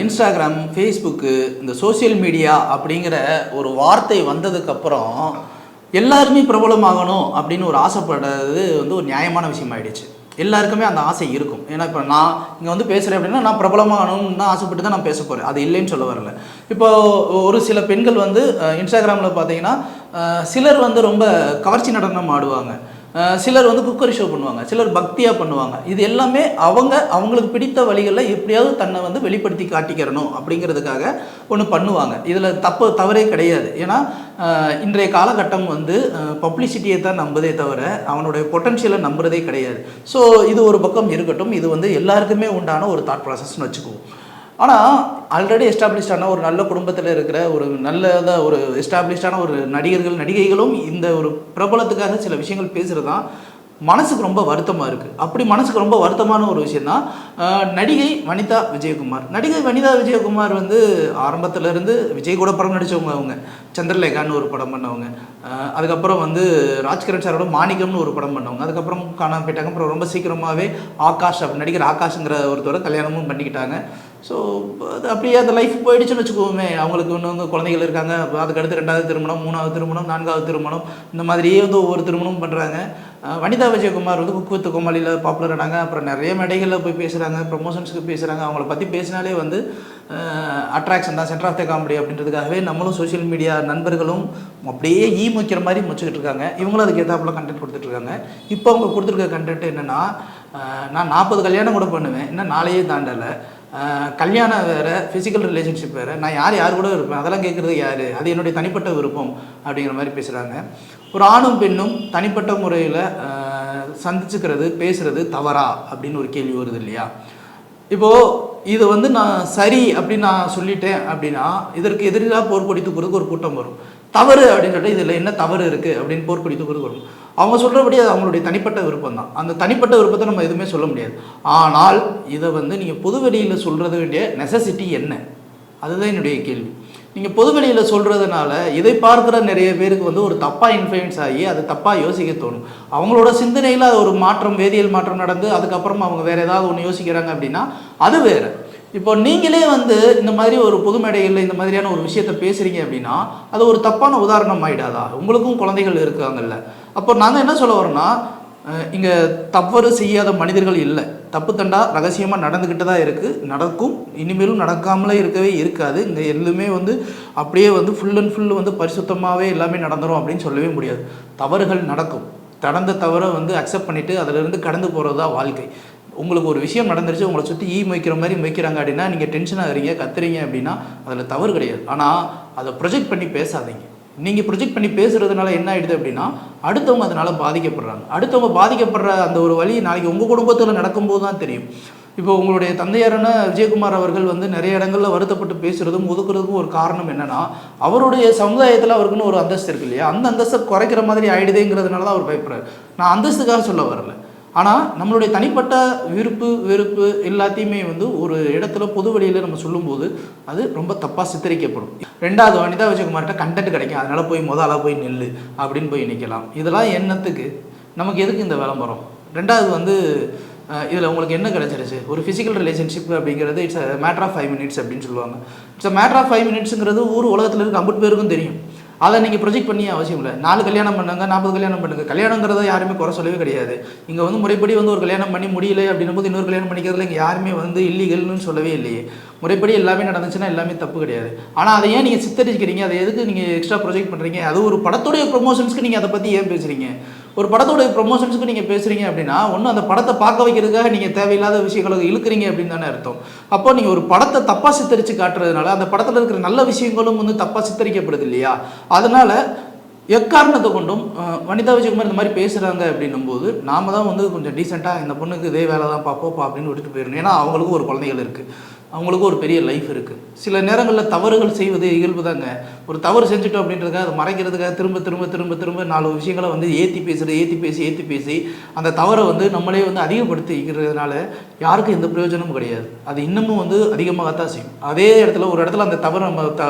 Instagram Facebook இந்த social media அப்படிங்கிற ஒரு வார்த்தை வந்ததுக்கப்புறம் எல்லாருமே பிரபலமாகணும் அப்படின்னு ஒரு ஆசைப்படுறது வந்து ஒரு நியாயமான விஷயம் ஆயிடுச்சு எல்லாருக்குமே அந்த ஆசை இருக்கும். ஏன்னா இப்போ நான் இங்கே வந்து பேசுகிறேன் அப்படின்னா நான் பிரபலமாகணும்னு தான் ஆசைப்பட்டு தான் நான் பேச போகிறேன் அது இல்லைன்னு சொல்ல வரல. இப்போ ஒரு சில பெண்கள் வந்து இன்ஸ்டாகிராமில் பார்த்தீங்கன்னா சிலர் வந்து ரொம்ப கவர்ச்சி நடனம் ஆடுவாங்க. சிலர் வந்து குக்கரி ஷோ பண்ணுவாங்க சிலர் பக்தியாக பண்ணுவாங்க. இது எல்லாமே அவங்க அவங்களுக்கு பிடித்த வழிகளில் எப்படியாவது தன்னை வந்து வெளிப்படுத்தி காட்டிக்கிறணும் அப்படிங்கிறதுக்காக ஒன்று பண்ணுவாங்க. இதில் தப்பு தவறே கிடையாது. ஏன்னா இன்றைய காலகட்டம் வந்து பப்ளிசிட்டியை தான் நம்புதே தவிர அவனுடைய பொட்டன்ஷியலை நம்புறதே கிடையாது. ஸோ இது ஒரு பக்கம் இருக்கட்டும் இது வந்து எல்லாருக்குமே உண்டான ஒரு தாட் ப்ராசஸ்னு வச்சுக்குவோம். ஆனால் ஆல்ரெடி எஸ்டாப்ளிஷ்டான ஒரு நல்ல குடும்பத்தில் இருக்கிற ஒரு நல்லதாக ஒரு எஸ்டாப்ளிஷ்டான ஒரு நடிகர்கள் நடிகைகளும் இந்த ஒரு பிரபலத்துக்காக சில விஷயங்கள் பேசுகிறது தான் மனசுக்கு ரொம்ப வருத்தமாக இருக்குது அப்படி மனசுக்கு ரொம்ப வருத்தமான ஒரு விஷயம் தான் நடிகை வனிதா விஜயகுமார். நடிகை வனிதா விஜயகுமார் வந்து ஆரம்பத்துலேருந்து விஜய் கூட படம் நடித்தவங்க அவங்க. சந்திரலேகான்னு ஒரு படம் பண்ணவங்க. அதுக்கப்புறம் வந்து ராஜ்கிரண் சாரோட மாணிக்கம்னு ஒரு படம் பண்ணவங்க. அதுக்கப்புறம் காணாமல் போயிட்டாங்க. அப்புறம் ரொம்ப சீக்கிரமாகவே ஆகாஷ் அப்படி நடிகர் ஆகாஷ்ங்கிற ஒருத்தரை கல்யாணமும் பண்ணிக்கிட்டாங்க. ஸோ அது அப்படியே அந்த லைஃப் போயிடுச்சுன்னு வச்சுக்கோமே. அவங்களுக்கு இன்னும் வந்து குழந்தைகள் இருக்காங்க. அதுக்கடுத்து அதுக்கு ரெண்டாவது திருமணம் மூணாவது திருமணம் நான்காவது திருமணம் இந்த மாதிரியே வந்து ஒவ்வொரு திருமணமும் பண்ணுறாங்க வனிதா விஜயகுமார் வந்து குக் வித் கோமாளியில் பாப்புலர் ஆனாங்க. அப்புறம் நிறைய மேடைகளில் போய் பேசுகிறாங்க ப்ரொமோஷன்ஸுக்கு பேசுகிறாங்க அவங்கள பற்றி பேசினாலே வந்து அட்ராக்ஷன் தான் சென்டர் ஆஃப் த காமெடி அப்படின்றதுக்காகவே நம்மளும் சோஷியல் மீடியா நண்பர்களும் அப்படியே ஈ முக்கிற மாதிரி முச்சிக்கிட்டு இருக்காங்க. இவங்களும் அதுக்கு ஏற்றாப்புல கண்டென்ட் கொடுத்துட்ருக்காங்க இப்போ அவங்க கொடுத்துருக்க கண்டென்ட் என்னென்னா நான் நாற்பது கல்யாணம் கூட பண்ணுவேன். இன்னும் நாளையே தாண்டலை. கல்யாணம் வேறு ஃபிசிக்கல் ரிலேஷன்ஷிப் வேறு. நான் யார் யார் கூட இருப்பேன்? அதெல்லாம் கேட்குறது யார்? அது என்னுடைய தனிப்பட்ட விருப்பம் அப்படிங்கிற மாதிரி பேசுகிறாங்க ஒரு ஆணும் பெண்ணும் தனிப்பட்ட முறையில் சந்திச்சுக்கிறது பேசுகிறது தவறா அப்படின்னு ஒரு கேள்வி வருது இல்லையா? இப்போது இது வந்து நான் சரி அப்படின்னு நான் சொல்லிட்டேன் அப்படின்னா இதற்கு எதிராக போர்க்கொடி தூக்குறதுக்கு ஒரு கூட்டம் வரும். தவறு அப்படின்னு சொல்லிட்டு இதில் என்ன தவறு இருக்குது அப்படின்னு போர்க்கொடி தூக்குறதுக்கு வரும். அவங்க சொல்கிறபடி அது அவங்களுடைய தனிப்பட்ட விருப்பம் தான் அந்த தனிப்பட்ட விருப்பத்தை நம்ம எதுவுமே சொல்ல முடியாது. ஆனால் இதை வந்து நீங்கள் பொதுவெளியில் சொல்கிறது வேண்டிய நெசசிட்டி என்ன? அதுதான் என்னுடைய கேள்வி. நீங்கள் பொதுவெளியில் சொல்கிறதுனால இதை பார்க்குற நிறைய பேருக்கு வந்து ஒரு தப்பாக இன்ஃப்ளூயன்ஸ் ஆகி அது தப்பாக யோசிக்க தோணும். அவங்களோட சிந்தனையில் அது ஒரு மாற்றம் வேதியியல் மாற்றம் நடந்து அதுக்கப்புறம் அவங்க வேறு ஏதாவது ஒன்று யோசிக்கிறாங்க அப்படின்னா அது வேறு. இப்போ நீங்களே வந்து இந்த மாதிரி ஒரு பொது மேடைகளில் இந்த மாதிரியான ஒரு விஷயத்த பேசுகிறீங்க அப்படின்னா அது ஒரு தப்பான உதாரணம் ஆயிடாதா? உங்களுக்கும் குழந்தைகள் இருக்காங்கல்ல. அப்போ நாங்கள் என்ன சொல்ல வரோம்னா இங்கே தவறு செய்யாத மனிதர்கள் இல்லை. தப்பு தண்டா ரகசியமாக நடந்துக்கிட்டு தான் இருக்குது நடக்கும். இனிமேலும் நடக்காமலே இருக்கவே இருக்காது. இங்கே எல்லாமே வந்து அப்படியே வந்து ஃபுல் அண்ட் ஃபுல் வந்து பரிசுத்தமாகவே எல்லாமே நடந்துரும் அப்படின்னு சொல்லவே முடியாது. தவறுகள் நடக்கும். நடந்த தவறை வந்து அக்செப்ட் பண்ணிவிட்டு அதிலிருந்து கடந்து போகிறது தான் வாழ்க்கை. உங்களுக்கு ஒரு விஷயம் நடந்துருச்சு உங்களை சுற்றி ஈ மொய்க்கிற மாதிரி மொய்க்கிறாங்க அப்படின்னா நீங்கள் டென்ஷன் இருக்கீங்க கத்துறீங்க அப்படின்னா அதில் தவறு கிடையாது. ஆனால் அதை ப்ரொஜெக்ட் பண்ணி பேசாதீங்க. நீங்கள் ப்ரொஜெக்ட் பண்ணி பேசுகிறதுனால என்ன ஆகிடுது அப்படின்னா அடுத்தவங்க அதனால் பாதிக்கப்படுறாங்க. அடுத்தவங்க பாதிக்கப்படுற அந்த ஒரு வழி நாளைக்கு உங்கள் குடும்பத்தில் நடக்கும்போது தான் தெரியும். இப்போ உங்களுடைய தந்தையாரான விஜயகுமார் அவர்கள் வந்து நிறைய இடங்களில் வருத்தப்பட்டு பேசுகிறதும் ஒதுக்குறதுக்கும் ஒரு காரணம் என்னென்னா அவருடைய சமுதாயத்தில் அவருக்குன்னு ஒரு அந்தஸ்து இருக்கு இல்லையா? அந்த அந்தஸ்தை குறைக்கிற மாதிரி ஆயிடுதேங்கிறதுனால தான் அவர் பயப்படுறாரு. நான் அந்தஸ்துக்காக சொல்ல வரல. ஆனால் நம்மளுடைய தனிப்பட்ட விருப்பு வெறுப்பு எல்லாத்தையுமே வந்து ஒரு இடத்துல பொது வழியில் நம்ம சொல்லும்போது அது ரொம்ப தப்பாக சித்தரிக்கப்படும். ரெண்டாவது வனிதா விஜயகுமார்கிட்ட கண்டென்ட் கிடைக்கும். அதனால் போய் முதலாக போய் நெல் அப்படின்னு போய் நிற்கலாம் இதெல்லாம் என்னத்துக்கு? நமக்கு எதுக்கு இந்த விளம்பரம்? ரெண்டாவது வந்து இதில் உங்களுக்கு என்ன கிடைச்சிருச்சு? ஒரு ஃபிசிக்கல் ரிலேஷன்ஷிப் அப்படிங்கிறது it's a matter of five minutes அப்படின்னு சொல்லுவாங்க. It's a matter of five மினிட்ஸுங்கிறது ஊர் உலகத்தில் இருக்க அம்பட்டு பேருக்கும் தெரியும். அதை நீங்கள் ப்ரொஜெக்ட் பண்ணி அவசியம் இல்லை. நாலு கல்யாணம் பண்ணுங்க நாற்பது கல்யாணம் பண்ணுங்க. கல்யாணங்கிறத யாருமே குறை சொல்லவே கிடையாது. இங்கே வந்து முறைப்படி வந்து ஒரு கல்யாணம் பண்ணி முடியல அப்படின்னும் போது இன்னொரு கல்யாணம் பண்ணிக்கிறதுல இங்கே யாருமே வந்து இல்லீகல்னு சொல்லவே இல்லையே. முறைப்படி எல்லாமே நடந்துச்சுன்னா எல்லாமே தப்பு கிடையாது. ஆனால் அதை ஏன் நீங்கள் சித்தரிக்கிறீங்க? அதை எதுக்கு நீங்கள் எக்ஸ்ட்ரா ப்ரொஜெக்ட் பண்ணுறீங்க அது ஒரு படத்துடைய ப்ரொமோஷன்ஸ்க்கு நீங்கள் அதை பற்றி ஏன் பேசுகிறீங்க ஒரு படத்தோடைய ப்ரொமோஷன்ஸுக்கு நீங்கள் பேசுகிறீங்க அப்படின்னா ஒன்று அந்த படத்தை பார்க்க வைக்கிறதுக்காக நீங்கள் தேவையில்லாத விஷயங்களை இழுக்கிறீங்க அப்படின்னு தானே அர்த்தம். அப்போ நீங்கள் ஒரு படத்தை தப்பாக சித்தரித்து காட்டுறதுனால அந்த படத்தில் இருக்கிற நல்ல விஷயங்களும் வந்து தப்பாக சித்தரிக்கப்படுது இல்லையா? அதனால் எக்காரணத்தை கொண்டும் வனிதா விஜயகுமார் இந்த மாதிரி பேசுகிறாங்க அப்படின்னும் போது நாம தான் வந்து கொஞ்சம் டீசெண்டாக இந்த பொண்ணுக்கு இதே வேலை தான் பார்ப்போப்பா அப்படின்னு விட்டுட்டு போயிடணும். ஏன்னா அவங்களுக்கும் ஒரு குழந்தைகள் இருக்குது அவங்களுக்கும் ஒரு பெரிய லைஃப் இருக்குது சில நேரங்களில் தவறுகள் செய்வது இயல்பு தாங்க ஒரு தவறு செஞ்சுட்டோம் அப்படின்றதுக்காக அதை மறைக்கிறதுக்காக திரும்ப திரும்ப திரும்ப திரும்ப நாலு விஷயங்களை வந்து ஏற்றி பேசுகிறது ஏற்றி பேசி ஏற்றி பேசி அந்த தவறை வந்து நம்மளே வந்து அதிகப்படுத்திக்கிறதுனால யாருக்கும் எந்த பிரயோஜனமும் கிடையாது. அது இன்னமும் வந்து அதிகமாகத்தான் செய்யும். அதே இடத்துல ஒரு இடத்துல அந்த தவறை நம்ம த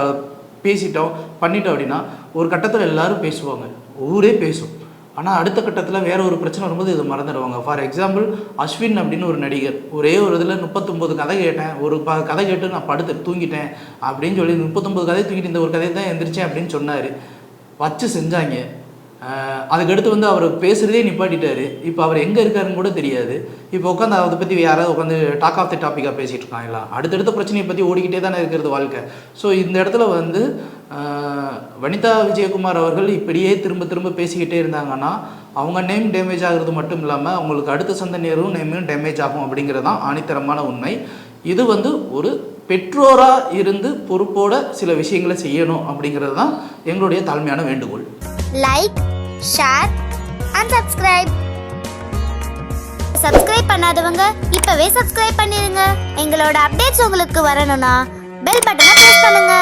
பேசிட்டோம் பண்ணிட்டோம் அப்படின்னா ஒரு கட்டத்தில் எல்லாரும் பேசுவாங்க. ஊரே பேசும். ஆனால் அடுத்த கட்டத்தில் வேற ஒரு பிரச்சனை வரும்போது இதை மறந்துடுவாங்க. ஃபார் எக்ஸாம்பிள் அஸ்வின் அப்படின்னு ஒரு நடிகர். ஒரே ஒரு இதில் முப்பத்தொம்போது கதை கேட்டேன். ஒரு ப கதை கேட்டு நான் படுத்து தூங்கிட்டேன் அப்படின்னு சொல்லி முப்பத்தொம்போது கதை தூங்கிட்டு இந்த ஒரு கதையை தான் எந்திரிச்சேன் அப்படின்னு சொன்னார். வச்சு செஞ்சாங்க. அதுக்கடுத்து வந்து அவர் பேசுகிறதே நிப்பாட்டிட்டாரு. இப்போ அவர் எங்கே இருக்காருன்னு கூட தெரியாது. இப்போ உட்காந்து அதை பற்றி யாராவது உட்காந்து டாக் ஆஃப் தி டாப்பிக்காக பேசிகிட்டு இருக்காங்களா? அடுத்தடுத்த பிரச்சனையை பற்றி ஓடிக்கிட்டே தானே இருக்கிறது வாழ்க்கை. ஸோ இந்த இடத்துல வந்து வனிதா விஜயகுமார் அவர்கள் இப்படியே திரும்ப திரும்ப பேசிக்கிட்டே இருந்தாங்கன்னா அவங்க நேம் டேமேஜ் ஆகிறது மட்டும் இல்லாமல் அவங்களுக்கு அடுத்த சந்தனியரும் நேமும் டேமேஜ் ஆகும் அப்படிங்கிறது தான் ஆணித்தரமான உண்மை. இது வந்து ஒரு பெற்றோராக இருந்து பொறுப்போட சில விஷயங்களை செய்யணும் அப்படிங்கிறது தான் எங்களுடைய தாழ்மையான வேண்டுகோள். Like share and subscribe subscribe பண்ணாதவங்க இப்பவே சப்ஸ்கிரைப் பண்ணிருங்க. எங்களோட அப்டேட்ஸ் உங்களுக்கு வரணும்னா பெல் பட்டனை ப்ரெஸ் பண்ணுங்க.